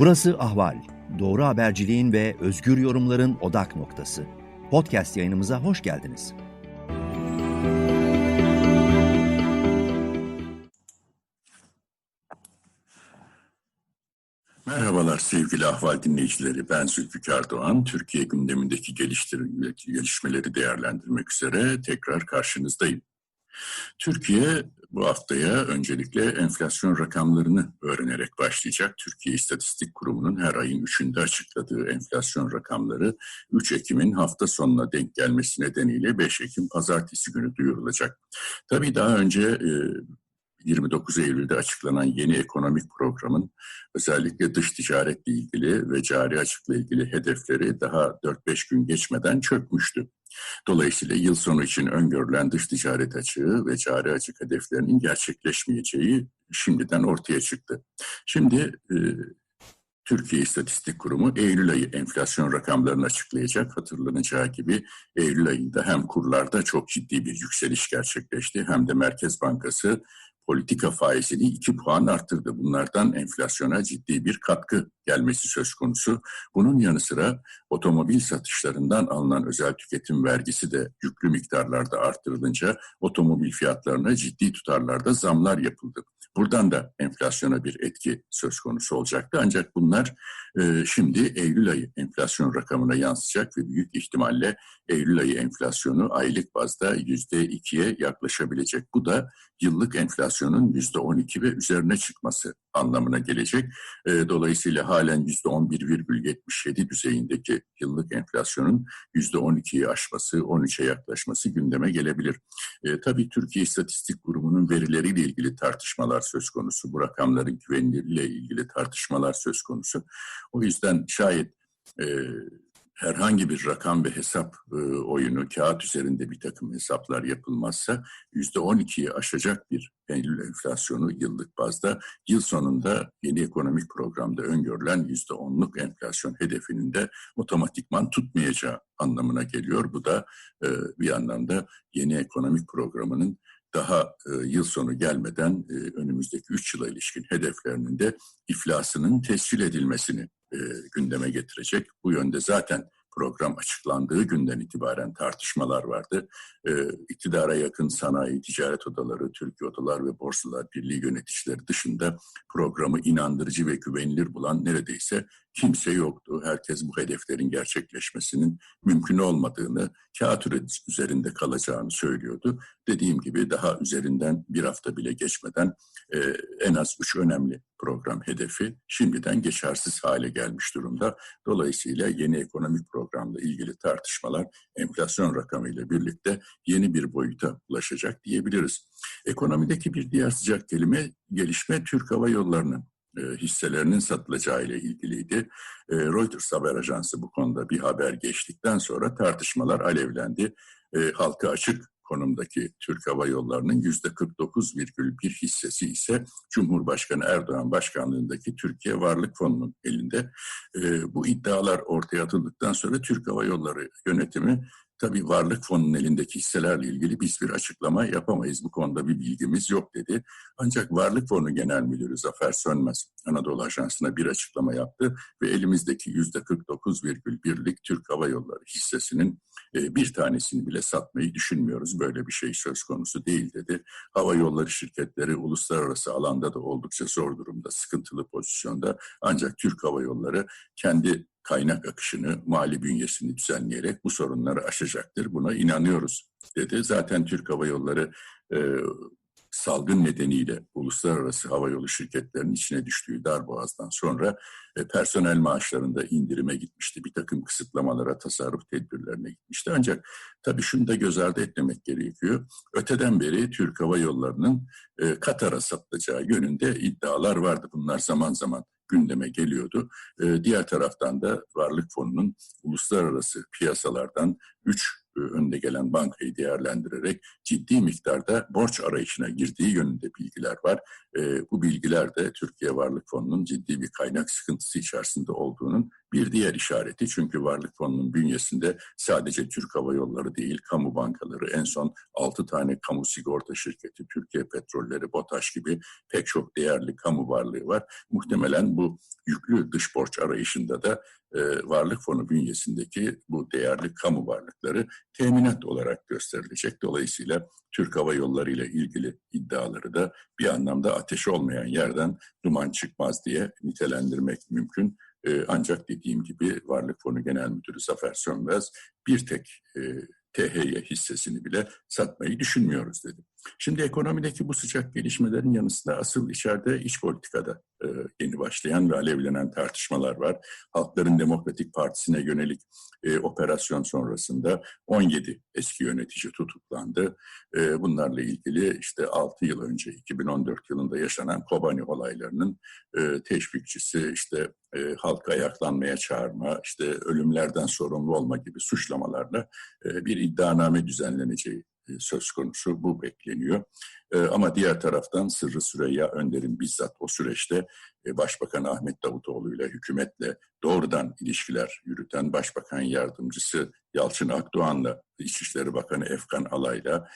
Burası Ahval. Doğru haberciliğin ve özgür yorumların odak noktası. Podcast yayınımıza hoş geldiniz. Merhabalar sevgili Ahval dinleyicileri. Ben Zülfikar Doğan. Türkiye gündemindeki gelişmeleri değerlendirmek üzere tekrar karşınızdayım. Türkiye bu haftaya öncelikle enflasyon rakamlarını öğrenerek başlayacak. Türkiye İstatistik Kurumu'nun her ayın 3'ünde açıkladığı enflasyon rakamları 3 Ekim'in hafta sonuna denk gelmesi nedeniyle 5 Ekim pazartesi günü duyurulacak. Tabii daha önce 29 Eylül'de açıklanan yeni ekonomik programın özellikle dış ticaretle ilgili ve cari açıkla ilgili hedefleri daha 4-5 gün geçmeden çökmüştü. Dolayısıyla yıl sonu için öngörülen dış ticaret açığı ve cari açık hedeflerinin gerçekleşmeyeceği şimdiden ortaya çıktı. Şimdi e, Türkiye İstatistik Kurumu Eylül ayı enflasyon rakamlarını açıklayacak. Hatırlanacağı gibi Eylül ayında hem kurlarda çok ciddi bir yükseliş gerçekleşti hem de Merkez Bankası politika faizini 2 puan arttırdı. Bunlardan enflasyona ciddi bir katkı gelmesi söz konusu. Bunun yanı sıra otomobil satışlarından alınan özel tüketim vergisi de yüklü miktarlarda arttırılınca otomobil fiyatlarına ciddi tutarlarda zamlar yapıldı. Buradan da enflasyona bir etki söz konusu olacaktı. Ancak bunlar e, şimdi Eylül ayı enflasyon rakamına yansıyacak ve büyük ihtimalle Eylül ayı enflasyonu aylık bazda yüzde ikiye yaklaşabilecek. Bu da yıllık enflasyonun yüzde on iki ve üzerine çıkması anlamına gelecek. E, dolayısıyla halen yüzde on bir virgül yetmiş yedi düzeyindeki yıllık enflasyonun yüzde on ikiyi aşması, on üçe yaklaşması gündeme gelebilir. E, tabii Türkiye İstatistik Kurumu'nun verileriyle ilgili tartışmalar söz konusu. Bu rakamların güvenilirliğiyle ilgili tartışmalar söz konusu. O yüzden şayet e, herhangi bir rakam ve hesap e, oyunu, kağıt üzerinde bir takım hesaplar yapılmazsa yüzde 12'yi aşacak bir Eylül enflasyonu yıllık bazda yıl sonunda yeni ekonomik programda öngörülen yüzde 10'luk enflasyon hedefinin de otomatikman tutmayacağı anlamına geliyor. Bu da e, bir anlamda yeni ekonomik programının daha e, yıl sonu gelmeden e, önümüzdeki 3 yıla ilişkin hedeflerinin de iflasının tescil edilmesini e, gündeme getirecek. Bu yönde zaten program açıklandığı günden itibaren tartışmalar vardı. E, iktidara yakın sanayi, ticaret odaları, Türkiye Odalar ve Borsalar Birliği yöneticileri dışında programı inandırıcı ve güvenilir bulan neredeyse kimse yoktu. Herkes bu hedeflerin gerçekleşmesinin mümkün olmadığını, kağıt üzerinde kalacağını söylüyordu. Dediğim gibi daha üzerinden bir hafta bile geçmeden e, en az üç önemli program hedefi şimdiden geçersiz hale gelmiş durumda. Dolayısıyla yeni ekonomik programla ilgili tartışmalar enflasyon rakamıyla birlikte yeni bir boyuta ulaşacak diyebiliriz. Ekonomideki bir diğer sıcak kelime gelişme Türk Hava Yolları'nın hisselerinin satılacağı ile ilgiliydi. E, Reuters haber ajansı bu konuda bir haber geçtikten sonra tartışmalar alevlendi. E, halka açık konumdaki Türk Hava Yolları'nın yüzde 49,1 hissesi ise Cumhurbaşkanı Erdoğan başkanlığındaki Türkiye Varlık Fonu'nun elinde. bu iddialar ortaya atıldıktan sonra Türk Hava Yolları yönetimi Tabii varlık fonunun elindeki hisselerle ilgili biz bir açıklama yapamayız. Bu konuda bir bilgimiz yok dedi. Ancak varlık fonu genel müdürü Zafer Sönmez Anadolu Ajansı'na bir açıklama yaptı ve elimizdeki yüzde 49,1'lik Türk Hava Yolları hissesinin e, bir tanesini bile satmayı düşünmüyoruz. Böyle bir şey söz konusu değil dedi. Hava yolları şirketleri uluslararası alanda da oldukça zor durumda, sıkıntılı pozisyonda. Ancak Türk Hava Yolları kendi kaynak akışını, mali bünyesini düzenleyerek bu sorunları aşacaktır. Buna inanıyoruz dedi. Zaten Türk Hava Yolları e, salgın nedeniyle uluslararası havayolu şirketlerinin içine düştüğü darboğazdan sonra e, personel maaşlarında indirime gitmişti. Bir takım kısıtlamalara, tasarruf tedbirlerine gitmişti. Ancak tabii şunu da göz ardı etmemek gerekiyor. Öteden beri Türk Hava Yolları'nın e, Katar'a satılacağı yönünde iddialar vardı. Bunlar zaman zaman gündeme geliyordu. E, diğer taraftan da Varlık Fonu'nun uluslararası piyasalardan 3 e, önde gelen bankayı değerlendirerek ciddi miktarda borç arayışına girdiği yönünde bilgiler var. E, bu bilgiler de Türkiye Varlık Fonu'nun ciddi bir kaynak sıkıntısı içerisinde olduğunun Bir diğer işareti çünkü Varlık Fonu'nun bünyesinde sadece Türk Hava Yolları değil, kamu bankaları, en son 6 tane kamu sigorta şirketi, Türkiye Petrolleri, BOTAŞ gibi pek çok değerli kamu varlığı var. Muhtemelen bu yüklü dış borç arayışında da e, Varlık Fonu bünyesindeki bu değerli kamu varlıkları teminat olarak gösterilecek. Dolayısıyla Türk Hava Yolları ile ilgili iddiaları da bir anlamda ateş olmayan yerden duman çıkmaz diye nitelendirmek mümkün. E, ancak dediğim gibi Varlık Fonu Genel Müdürü Zafer Sönmez bir tek e, THY hissesini bile satmayı düşünmüyoruz dedi. Şimdi ekonomideki bu sıcak gelişmelerin yanısında asıl içeride iç politikada e, yeni başlayan ve alevlenen tartışmalar var. Halkların Demokratik Partisi'ne yönelik e, operasyon sonrasında 17 eski yönetici tutuklandı. E, bunlarla ilgili işte 6 yıl önce 2014 yılında yaşanan Kobani olaylarının e, teşvikçisi, işte e, halka ayaklanmaya çağırma, işte ölümlerden sorumlu olma gibi suçlamalarla e, bir iddianame düzenleneceği söz konusu. Bu bekleniyor. E, ama diğer taraftan Sırrı Süreyya Önder'in bizzat o süreçte e, Başbakan Ahmet Davutoğlu ile hükümetle doğrudan ilişkiler yürüten Başbakan Yardımcısı Yalçın Akdoğan'la İçişleri Bakanı Efkan Alay'la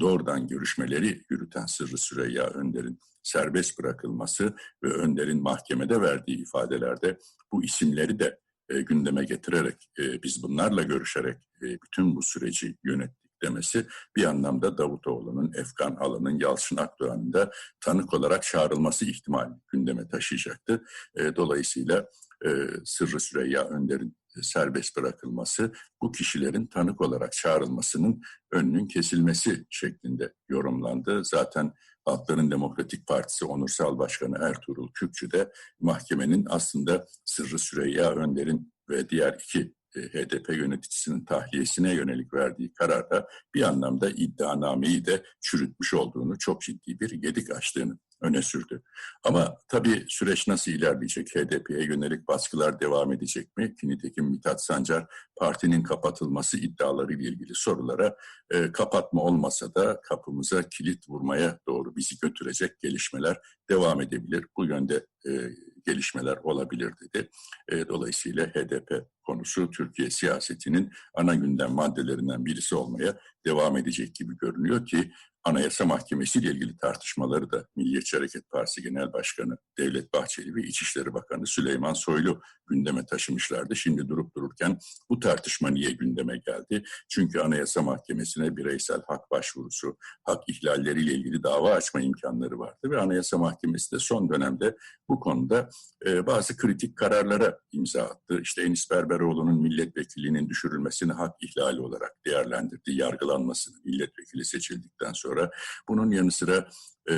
doğrudan görüşmeleri yürüten Sırrı Süreyya Önder'in serbest bırakılması ve Önder'in mahkemede verdiği ifadelerde bu isimleri de gündeme getirerek biz bunlarla görüşerek bütün bu süreci yönet demesi bir anlamda Davutoğlu'nun, Efkan Alan'ın, Yalçın Akdoğan'ın da tanık olarak çağrılması ihtimali gündeme taşıyacaktı. E, dolayısıyla e, Sırrı Süreyya Önder'in serbest bırakılması bu kişilerin tanık olarak çağrılmasının önünün kesilmesi şeklinde yorumlandı. Zaten Halkların Demokratik Partisi Onursal Başkanı Ertuğrul Kürkçü de mahkemenin aslında Sırrı Süreyya Önder'in ve diğer iki e, HDP yöneticisinin tahliyesine yönelik verdiği kararda bir anlamda iddianameyi de çürütmüş olduğunu, çok ciddi bir gedik açtığını öne sürdü. Ama tabii süreç nasıl ilerleyecek? HDP'ye yönelik baskılar devam edecek mi? Nitekim Mithat Sancar partinin kapatılması iddiaları ile ilgili sorulara e, kapatma olmasa da kapımıza kilit vurmaya doğru bizi götürecek gelişmeler devam edebilir. Bu yönde e, gelişmeler olabilir dedi. E, dolayısıyla HDP konusu Türkiye siyasetinin ana gündem maddelerinden birisi olmaya devam edecek gibi görünüyor ki Anayasa Mahkemesi ile ilgili tartışmaları da Milliyetçi Hareket Partisi Genel Başkanı Devlet Bahçeli ve İçişleri Bakanı Süleyman Soylu gündeme taşımışlardı. Şimdi durup dururken bu tartışma niye gündeme geldi? Çünkü Anayasa Mahkemesi'ne bireysel hak başvurusu, hak ihlalleriyle ilgili dava açma imkanları vardı ve Anayasa Mahkemesi de son dönemde bu konuda e, bazı kritik kararlara imza attı. İşte Enis Berberoğlu'nun milletvekilliğinin düşürülmesini hak ihlali olarak değerlendirdi, yargılanmasını milletvekili seçildikten sonra. Bunun yanı sıra e,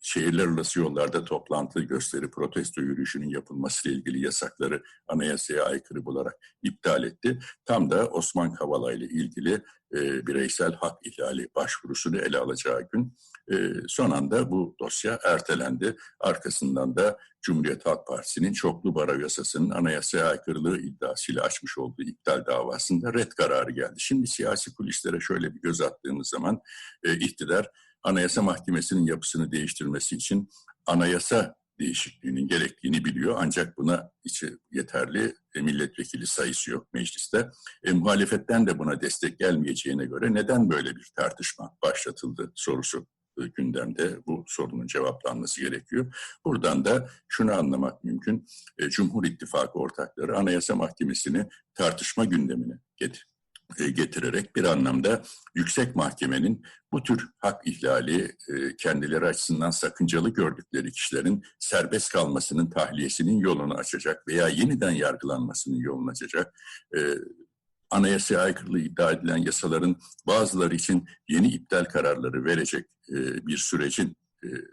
şehirler arası yollarda toplantı, gösteri, protesto yürüyüşünün yapılması ile ilgili yasakları anayasaya aykırı bularak iptal etti. Tam da Osman Kavala ile ilgili e, bireysel hak ihlali başvurusunu ele alacağı gün e, son anda bu dosya ertelendi. Arkasından da Cumhuriyet Halk Partisi'nin çoklu baro yasasının anayasaya aykırılığı iddiasıyla açmış olduğu iptal davasında red kararı geldi. Şimdi siyasi kulislere şöyle bir göz attığımız zaman e, iktidar Anayasa Mahkemesi'nin yapısını değiştirmesi için anayasa değişikliğinin gerektiğini biliyor. Ancak buna içi yeterli e, milletvekili sayısı yok mecliste. E, muhalefetten de buna destek gelmeyeceğine göre neden böyle bir tartışma başlatıldı sorusu e, gündemde bu sorunun cevaplanması gerekiyor. Buradan da şunu anlamak mümkün. E, Cumhur İttifakı ortakları Anayasa Mahkemesi'ni tartışma gündemine getir e, getirerek bir anlamda yüksek mahkemenin bu tür hak ihlali e, kendileri açısından sakıncalı gördükleri kişilerin serbest kalmasının tahliyesinin yolunu açacak veya yeniden yargılanmasının yolunu açacak e, anayasaya aykırılığı iddia edilen yasaların bazıları için yeni iptal kararları verecek bir sürecin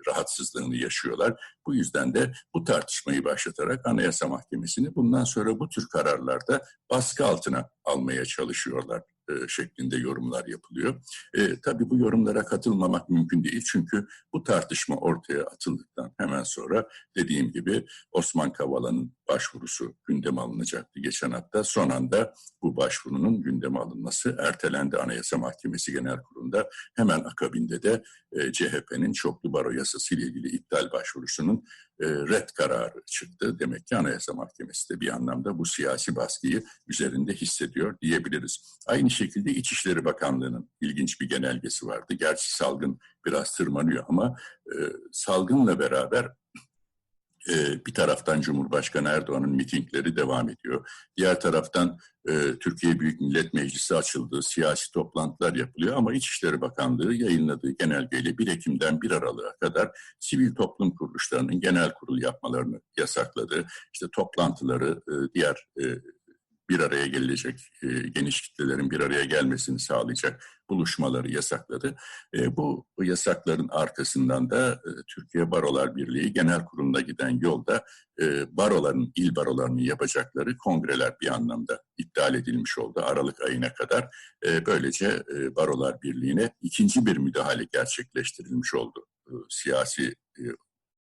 rahatsızlığını yaşıyorlar. Bu yüzden de bu tartışmayı başlatarak Anayasa Mahkemesi'ni bundan sonra bu tür kararlarda baskı altına almaya çalışıyorlar e, şeklinde yorumlar yapılıyor. E, tabii bu yorumlara katılmamak mümkün değil çünkü bu tartışma ortaya atıldıktan hemen sonra dediğim gibi Osman Kavala'nın başvurusu gündeme alınacaktı geçen hafta. Son anda bu başvurunun gündeme alınması ertelendi Anayasa Mahkemesi Genel Kurulu'nda. Hemen akabinde de e, CHP'nin çoklu baro yasası ile ilgili iptal başvurusunun e, red kararı çıktı. Demek ki Anayasa Mahkemesi de bir anlamda bu siyasi baskıyı üzerinde hissediyor diyebiliriz. Aynı şekilde İçişleri Bakanlığı'nın ilginç bir genelgesi vardı. Gerçi salgın biraz tırmanıyor ama e, salgınla beraber bir taraftan Cumhurbaşkanı Erdoğan'ın mitingleri devam ediyor. Diğer taraftan e, Türkiye Büyük Millet Meclisi açıldı, siyasi toplantılar yapılıyor ama İçişleri Bakanlığı yayınladığı genelgeyle 1 Ekim'den 1 Aralık'a kadar sivil toplum kuruluşlarının genel kurul yapmalarını yasakladı. İşte toplantıları, e, diğer bir araya gelecek, e, geniş kitlelerin bir araya gelmesini sağlayacak buluşmaları yasakladı. E, bu yasakların arkasından da e, Türkiye Barolar Birliği Genel Kurulu'na giden yolda e, baroların, il barolarının yapacakları kongreler bir anlamda iptal edilmiş oldu Aralık ayına kadar. E, böylece e, Barolar Birliği'ne ikinci bir müdahale gerçekleştirilmiş oldu. E, siyasi e,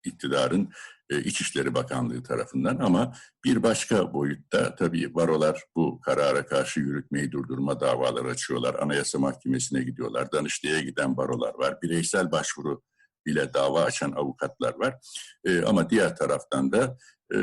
iktidarın e, İçişleri Bakanlığı tarafından ama bir başka boyutta tabii barolar bu karara karşı yürütmeyi durdurma davaları açıyorlar. Anayasa Mahkemesi'ne gidiyorlar. Danıştay'a giden barolar var. Bireysel başvuru ile dava açan avukatlar var. E, ama diğer taraftan da e,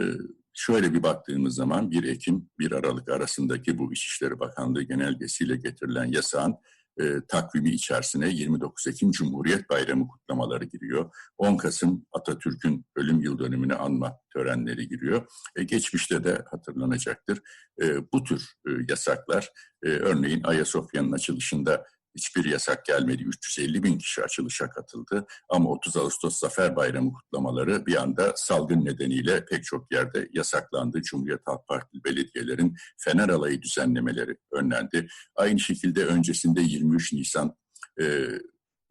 şöyle bir baktığımız zaman 1 Ekim 1 Aralık arasındaki bu İçişleri Bakanlığı genelgesiyle getirilen yasağın e, takvimi içerisine 29 Ekim Cumhuriyet Bayramı kutlamaları giriyor. 10 Kasım Atatürk'ün ölüm yıl dönümünü anma törenleri giriyor. E, geçmişte de hatırlanacaktır. E, bu tür e, yasaklar, e, örneğin Ayasofya'nın açılışında hiçbir yasak gelmedi. 350 bin kişi açılışa katıldı. Ama 30 Ağustos Zafer Bayramı kutlamaları bir anda salgın nedeniyle pek çok yerde yasaklandı. Cumhuriyet Halk Partili belediyelerin Fener Alayı düzenlemeleri önlendi. Aynı şekilde öncesinde 23 Nisan e,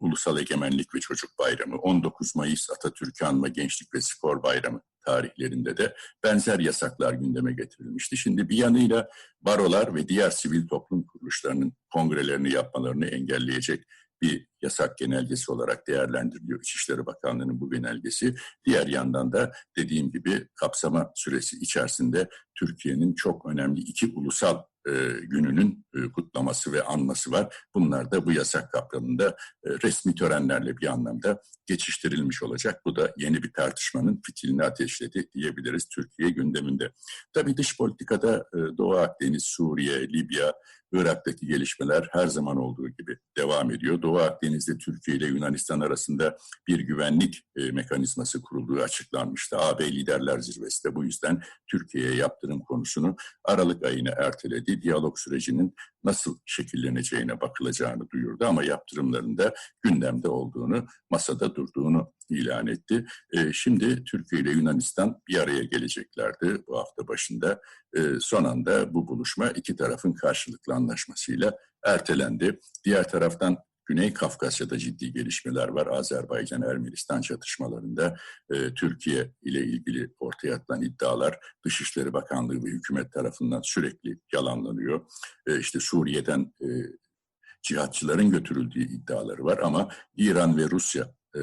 Ulusal Egemenlik ve Çocuk Bayramı, 19 Mayıs Atatürk Anma Gençlik ve Spor Bayramı tarihlerinde de benzer yasaklar gündeme getirilmişti. Şimdi bir yanıyla barolar ve diğer sivil toplum kuruluşlarının kongrelerini yapmalarını engelleyecek bir yasak genelgesi olarak değerlendiriliyor İçişleri Bakanlığı'nın bu genelgesi. Diğer yandan da dediğim gibi kapsama süresi içerisinde Türkiye'nin çok önemli iki ulusal e, gününün e, kutlaması ve anması var. Bunlar da bu yasak kapsamında e, resmi törenlerle bir anlamda geçiştirilmiş olacak. Bu da yeni bir tartışmanın fitilini ateşledi diyebiliriz Türkiye gündeminde. Tabii dış politikada e, Doğu Akdeniz, Suriye, Libya, Irak'taki gelişmeler her zaman olduğu gibi devam ediyor. Doğu Akdeniz'de Türkiye ile Yunanistan arasında bir güvenlik e, mekanizması kurulduğu açıklanmıştı. AB Liderler Zirvesi de bu yüzden Türkiye'ye yaptırım konusunu Aralık ayına erteledi. Diyalog sürecinin nasıl şekilleneceğine bakılacağını duyurdu ama yaptırımlarında gündemde olduğunu, masada durduğunu ilan etti. E, şimdi Türkiye ile Yunanistan bir araya geleceklerdi bu hafta başında. E, son anda bu buluşma iki tarafın karşılıklı anlaşmasıyla ertelendi. Diğer taraftan Güney Kafkasya'da ciddi gelişmeler var. Azerbaycan-Ermenistan çatışmalarında e, Türkiye ile ilgili ortaya atılan iddialar Dışişleri Bakanlığı ve hükümet tarafından sürekli yalanlanıyor. E, işte Suriye'den e, cihatçıların götürüldüğü iddiaları var ama İran ve Rusya e,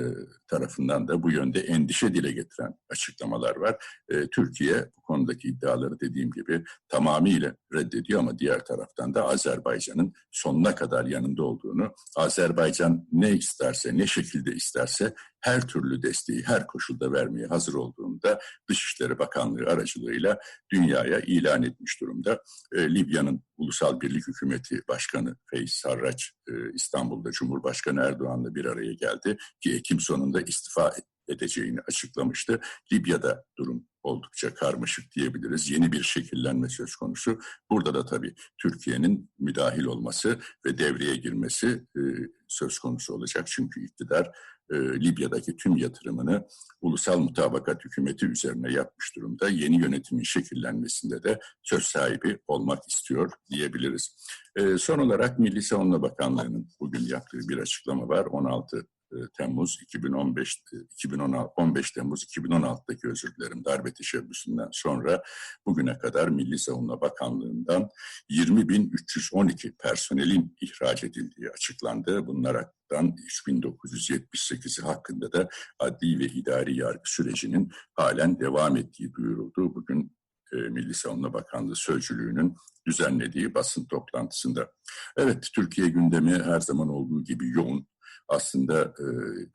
tarafından da bu yönde endişe dile getiren açıklamalar var. E, Türkiye bu konudaki iddiaları dediğim gibi tamamıyla reddediyor ama diğer taraftan da Azerbaycan'ın sonuna kadar yanında olduğunu, Azerbaycan ne isterse, ne şekilde isterse her türlü desteği her koşulda vermeye hazır olduğunu da Dışişleri Bakanlığı aracılığıyla dünyaya ilan etmiş durumda. E, Libya'nın Ulusal Birlik Hükümeti Başkanı Feyz Sarraç e, İstanbul'da Cumhurbaşkanı Erdoğan'la bir araya geldi ki Ekim sonunda istifa edeceğini açıklamıştı. Libya'da durum oldukça karmaşık diyebiliriz. Yeni bir şekillenme söz konusu. Burada da tabii Türkiye'nin müdahil olması ve devreye girmesi e, söz konusu olacak. Çünkü iktidar e, Libya'daki tüm yatırımını ulusal mutabakat hükümeti üzerine yapmış durumda. Yeni yönetimin şekillenmesinde de söz sahibi olmak istiyor diyebiliriz. E, son olarak Milli Savunma Bakanlığı'nın bugün yaptığı bir açıklama var. 16 e, Temmuz 2015 2016 15 Temmuz 2016'daki özür dilerim darbe teşebbüsünden sonra bugüne kadar Milli Savunma Bakanlığı'ndan 20.312 personelin ihraç edildiği açıklandı. Bunlardan 3978'i hakkında da adli ve idari yargı sürecinin halen devam ettiği duyuruldu. Bugün e, Milli Savunma Bakanlığı Sözcülüğü'nün düzenlediği basın toplantısında. Evet, Türkiye gündemi her zaman olduğu gibi yoğun. Aslında e,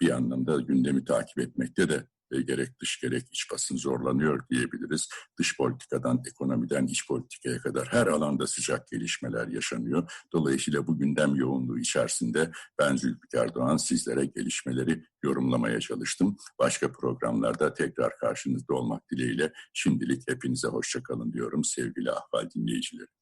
bir anlamda gündemi takip etmekte de e, gerek dış gerek iç basın zorlanıyor diyebiliriz. Dış politikadan, ekonomiden iç politikaya kadar her alanda sıcak gelişmeler yaşanıyor. Dolayısıyla bu gündem yoğunluğu içerisinde ben Zülfikar Doğan sizlere gelişmeleri yorumlamaya çalıştım. Başka programlarda tekrar karşınızda olmak dileğiyle şimdilik hepinize hoşçakalın diyorum sevgili ahval dinleyicileri.